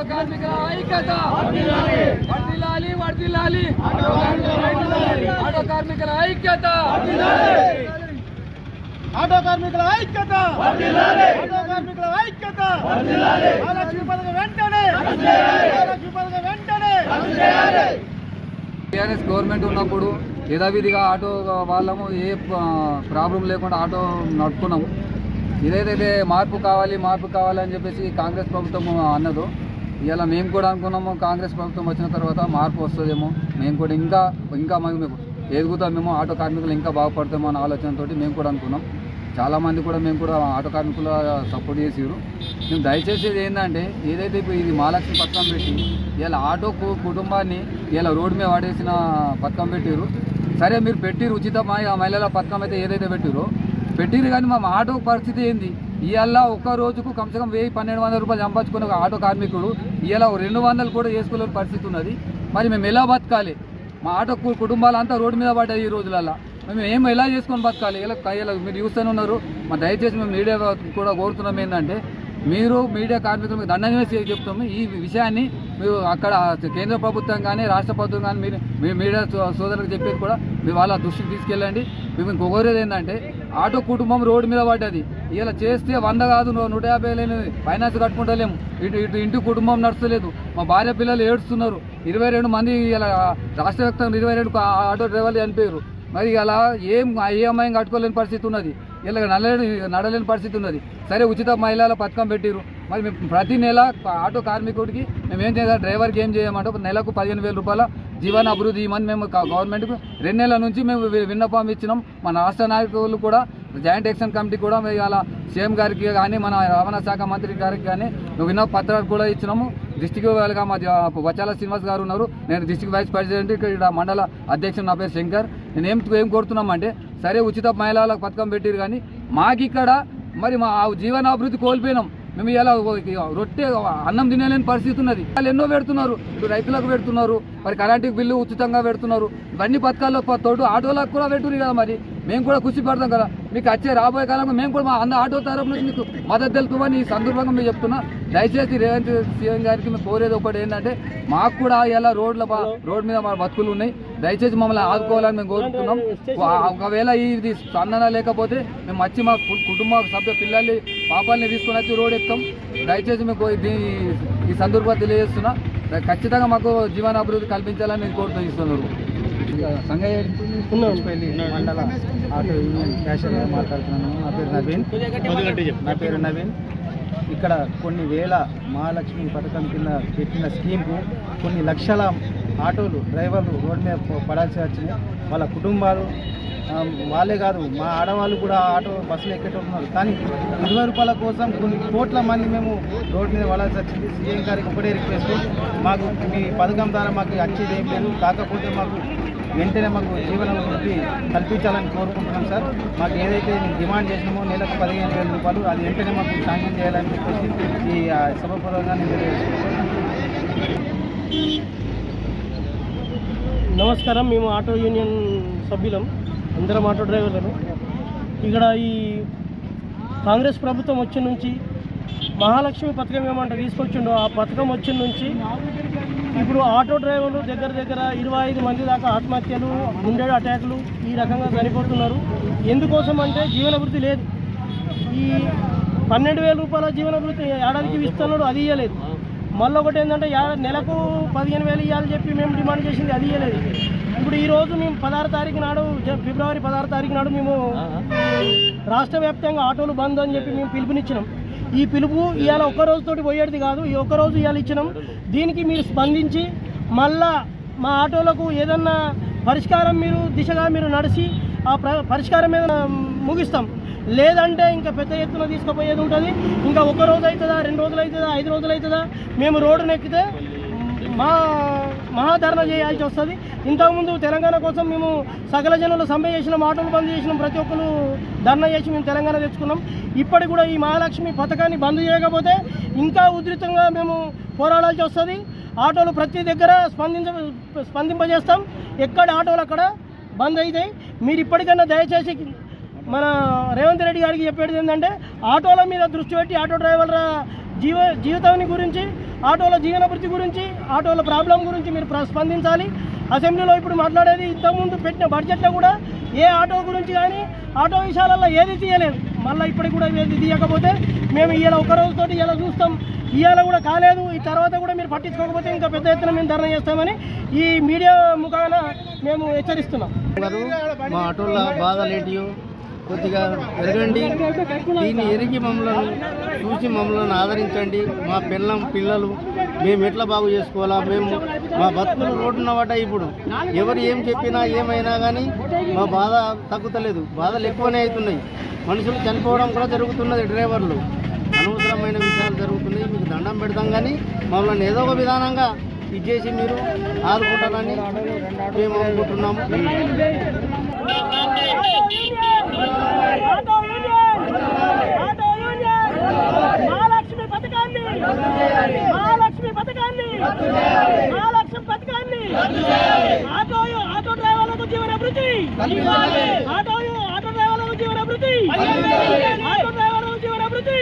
Auto కార్మికుల ఐక్యత. వర్దిల్లాలి వర్దిల్లాలి ఆటో కార్మికుల ఐక్యత. ఆటో కార్మికుల ఐక్యత. ఆటో కార్మికుల ఐక్యత. మహాలక్ష్మి పథకం వెంటనే. మహాలక్ష్మి పథకం వెంటనే. టీఆర్ఎస్ గవర్నమెంట్ ఉన్నప్పుడు యథావిధిగా ఆటో వాళ్ళము ఏ ప్రాబ్లం లేకుండా ఆటో నడుపుకున్నాము. ఇదైతే మార్పు కావాలి మార్పు కావాలి అని చెప్పేసి కాంగ్రెస్ ప్రభుత్వం అన్నదో ఇలా మేము కూడా అనుకున్నాము కాంగ్రెస్ ప్రభుత్వం వచ్చిన తర్వాత మార్పు వస్తుందేమో. మేము కూడా ఇంకా ఇంకా మేము ఎదుగుతామేమో ఆటో కార్మికులు ఇంకా బాగుపడతామో అని ఆలోచనతో మేము కూడా అనుకున్నాం. చాలామంది కూడా మేము కూడా ఆటో కార్మికుల సపోర్ట్ చేసారు మేము దయచేసి ఏంటంటే ఏదైతే ఇప్పుడు ఇది మహాలక్ష్మి పథకం పెట్టి ఇలా ఆటో కుటుంబాన్ని ఇలా రోడ్డు మీద వాడేసిన పథకం పెట్టారు సరే మీరు పెట్టిరు ఉచిత మహిళల పథకం అయితే ఏదైతే పెట్టిరో పెట్టిరు కానీ మా ఆటో పరిస్థితి ఏంది? ఇవాళ ఒక్క రోజుకు కమ్సకం వెయ్యి పన్నెండు వందల రూపాయలు సంపాదించుకున్న ఒక ఆటో కార్మికుడు. ఇవాళ రెండు వందలు కూడా చేసుకోలేని పరిస్థితి ఉన్నది. మరి మేము ఎలా బతకాలి? మా ఆటో కుటుంబాలంతా రోడ్డు మీద పడ్డాయి ఈ రోజులలో మేము ఏం ఎలా చేసుకొని బతకాలి? ఇలా ఇలా మీరు చూస్తూనే ఉన్నారు. మా దయచేసి మేము మీడియా కూడా కోరుతున్నాం ఏంటంటే మీరు మీడియా కార్మికులకు దండం వేసి చెప్తాము. ఈ విషయాన్ని మీరు అక్కడ కేంద్ర ప్రభుత్వం కానీ రాష్ట్ర ప్రభుత్వం కానీ మీరు మీ మీడియా సో- సోదరులకు చెప్పేది కూడా మీరు వాళ్ళ దృష్టికి తీసుకెళ్ళండి. మేము ఇంకొకరేది ఏంటంటే ఆటో కుటుంబం రోడ్డు మీద పడ్డది. ఇలా చేస్తే వంద కాదు నూట యాభై లేని ఫైనాన్స్ కట్టుకుంటలేము. ఇటు ఇటు ఇంటి కుటుంబం నడుస్తలేదు. మా భార్య పిల్లలు ఏడుస్తున్నారు. ఇరవై రెండు మంది ఇలా రాష్ట్ర వ్యాప్తంగా ఇరవై రెండు ఆటో డ్రైవర్లు చనిపోయారు. మరి అలా ఏం ఏ అమ్మాయిని కట్టుకోలేని పరిస్థితి ఉన్నది. ఇలా నడలేని నడలేని పరిస్థితి ఉన్నది. సరే ఉచిత మహిళల పథకం పెట్టిరు. మరి మేము ప్రతి నెల ఆటో కార్మికుడికి మేము ఏం చేయాలి? డ్రైవర్కి ఏం చేయమంటే ఒక నెలకు పదిహేను వేల రూపాయల జీవన అభివృద్ధి ఇవ్వమని మేము గవర్నమెంట్కు రెండు నెలల నుంచి మేము విన్నపం ఇచ్చినాం. మన రాష్ట్ర నాయకులు కూడా జాయింట్ యాక్షన్ కమిటీ కూడా మేము ఇవాళ సీఎం గారికి కానీ మన రవాణా శాఖ మంత్రి గారికి కానీ విన్న పత్రాలు కూడా ఇచ్చినాము. డిస్టిక్ వాళ్ళగా మా వచ్చాల వచాల శ్రీనివాస్ గారు ఉన్నారు. నేను డిస్టిక్ వైస్ ప్రెసిడెంట్ ఇక్కడ మండల అధ్యక్షుడు నా పేరు శంకర్. నేను ఏం ఏం కోరుతున్నామంటే సరే ఉచిత మహిళల పథకం పెట్టారు కానీ మాకు ఇక్కడ మరి మా ఆ జీవనాభివృద్ధి కోల్పోయినాం. మేము ఇలా రొట్టె అన్నం తినలేని పరిస్థితి ఉన్నది వాళ్ళు ఎన్నో పెడుతున్నారు ఇప్పుడు రైతులకు పెడుతున్నారు మరి కరెంటు బిల్లు ఉచితంగా పెడుతున్నారు ఇవన్నీ పథకాల్లో తోడు ఆటోలకు కూడా పెట్టున్నారు కదా మరి మేము కూడా ఖుషి పడతాం కదా మీకు వచ్చే రాబోయే కాలంలో మేము కూడా మా అంద ఆటో తరపు నుంచి మీకు మద్దతు తెలుపుతామని ఈ సందర్భంగా మేము చెప్తున్నా దయచేసి రేవంత్ సీఎం గారికి మేము కోరేది ఒకటి ఏంటంటే మాకు కూడా ఇలా రోడ్ల రోడ్ మీద మా బతుకులు ఉన్నాయి దయచేసి మమ్మల్ని ఆదుకోవాలని మేము కోరుతున్నాం ఒకవేళ ఇది స్పందన లేకపోతే మేము వచ్చి మా కుటుంబ సభ్య పిల్లల్ని పాపాలని తీసుకొని వచ్చి రోడ్ ఎక్కుతాం దయచేసి మీకు ఈ సందర్భంగా తెలియజేస్తున్నా. ఖచ్చితంగా మాకు జీవనాభివృద్ధి కల్పించాలని నేను కోరుతున్నాను సంగయ్య పెళ్ళి మండల ఆటో యూనియన్ క్యాషియర్గా మాట్లాడుతున్నాను. నా పేరు నవీన్. నా పేరు నవీన్. ఇక్కడ కొన్ని వేల మహాలక్ష్మి పథకం కింద పెట్టిన స్కీమ్కు కొన్ని లక్షల ఆటోలు డ్రైవర్లు రోడ్డు మీద పడాల్సి వచ్చినాయి. వాళ్ళ కుటుంబాలు వాళ్ళే కాదు మా ఆడవాళ్ళు కూడా ఆటో బస్సులు ఎక్కేటట్టున్నారు. కానీ ఇరవై రూపాయల కోసం కొన్ని కోట్ల మంది మేము రోడ్డు మీద వెళ్ళాల్సి వచ్చింది సీఎం గారికి ఒకటే రిక్వెస్ట్. మాకు మీ పథకం ద్వారా మాకు వచ్చేది ఏం లేదు. కాకపోతే మాకు వెంటనే మాకు జీవన వృద్ధి కల్పించాలని కోరుకుంటున్నాం సార్. మాకు ఏదైతే డిమాండ్ చేసినామో నెలకు పదిహేను వేల రూపాయలు అది వెంటనే మాకు శాంక్షన్ చేయాలని చెప్పేసి ఈ ఆ, నేను నమస్కారం మేము ఆటో యూనియన్ సభ్యులం. అందరం ఆటో డ్రైవర్లను. ఇక్కడ ఈ కాంగ్రెస్ ప్రభుత్వం వచ్చిన నుంచి మహాలక్ష్మి పథకం ఏమంటే తీసుకొచ్చిండో ఆ పథకం వచ్చిన నుంచి ఇప్పుడు ఆటో డ్రైవర్లు దగ్గర దగ్గర ఇరవై ఐదు మంది దాకా ఆత్మహత్యలు గుండె అటాక్లు ఈ రకంగా చనిపోతున్నారు. ఎందుకోసం అంటే జీవనభృతి లేదు. ఈ పన్నెండు వేల రూపాయల జీవనభృతి ఏడాదికి ఇస్తున్నాడు అది ఇవ్వలేదు మళ్ళీ ఒకటి ఏంటంటే నెలకు పదిహేను వేలు ఇవ్వాలని చెప్పి మేము డిమాండ్ చేసింది అది ఇవ్వలేదు ఇప్పుడు ఈ రోజు మేము పదహారు తారీఖు నాడు ఫిబ్రవరి పదహారు తారీఖు నాడు మేము రాష్ట్ర వ్యాప్తంగా ఆటోలు బంద్ అని చెప్పి మేము పిలుపునిచ్చినాం. ఈ పిలుపు ఇవాళ ఒక్క రోజుతోటి పోయేది కాదు ఈ ఒక్క రోజు ఇవాళ ఇచ్చినాం. దీనికి మీరు స్పందించి మళ్ళా మా ఆటోలకు ఏదన్నా పరిష్కారం మీరు దిశగా మీరు నడిచి ఆ ప్ర పరిష్కారం మీద ముగిస్తాం. లేదంటే ఇంకా పెద్ద ఎత్తున తీసుకుపోయేది ఉంటుంది. ఇంకా ఒక రోజు అవుతుందా రెండు రోజులు అవుతుందా ఐదు రోజులు అవుతుందా మేము రోడ్డును ఎక్కితే మా మహాధరణ చేయాల్సి వస్తుంది. ఇంతకుముందు తెలంగాణ కోసం మేము సకల జనులు సమ్మె చేసినాం ఆటోలు బంద్ చేసినాం ప్రతి ఒక్కరు ధర్నా చేసి మేము తెలంగాణ తెచ్చుకున్నాం. ఇప్పటికి కూడా ఈ మహాలక్ష్మి పథకాన్ని బంద్ చేయకపోతే ఇంకా ఉధృతంగా మేము పోరాడాల్సి వస్తుంది. ఆటోలు ప్రతి దగ్గర స్పందించ స్పందింపజేస్తాం. ఎక్కడ ఆటోలు అక్కడ బంద్ అవుతాయి మీరు ఇప్పటికన్నా దయచేసి మన రేవంత్ రెడ్డి గారికి చెప్పేది ఏంటంటే ఆటోల మీద దృష్టి పెట్టి ఆటో డ్రైవర్ల జీవ జీవితాన్ని గురించి ఆటోల జీవనభృతి గురించి ఆటోల ప్రాబ్లం గురించి మీరు ప్ర- స్పందించాలి. అసెంబ్లీలో ఇప్పుడు మాట్లాడేది ఇంతకుముందు పెట్టిన బడ్జెట్లో కూడా ఏ ఆటో గురించి కానీ ఆటో విషయాలలో ఏది తీయలేదు. మళ్ళీ ఇప్పటికి కూడా ఏది తీయకపోతే మేము ఇవాళ ఒక రోజుతోటి ఇలా చూస్తాం. ఇవాళ కూడా కాలేదు. ఈ తర్వాత కూడా మీరు పట్టించుకోకపోతే ఇంకా పెద్ద ఎత్తున మేము ధర్నా చేస్తామని ఈ మీడియా ముఖాన మేము హెచ్చరిస్తున్నాం. మా ఆటోల బాధలేంటియో కొద్దిగా ఎరగండి. దీన్ని ఎరిగి మమ్మల్ని చూసి మమ్మల్ని ఆదరించండి. మా పిల్లం పిల్లలు మేము ఎట్లా బాగు చేసుకోవాలా? మేము మా బతుకులు రోడ్డున్నవాట ఇప్పుడు. ఎవరు ఏం చెప్పినా ఏమైనా కానీ మా బాధ తగ్గుతలేదు. బాధలు ఎక్కువనే అవుతున్నాయి. మనుషులు చనిపోవడం కూడా జరుగుతున్నది డ్రైవర్లు. అనవసరమైన విషయాలు జరుగుతున్నాయి. మీకు దండం పెడతాం కానీ మమ్మల్ని ఏదో ఒక విధానంగా ఇచ్చేసి మీరు ఆదుకుంటారని మేము అనుకుంటున్నాము auto union auto union Mahalakshmi పథకాన్ని! మహాలక్ష్మి పథకాన్ని! మహాలక్ష్మి పథకాన్ని! ఆటో ఆటో డ్రైవర్లకు జీవన అభివృద్ధి ఆటో ఆటో డ్రైవర్లకు జీవన అభివృద్ధి ఆటో డ్రైవర్లకు జీవన అభివృద్ధి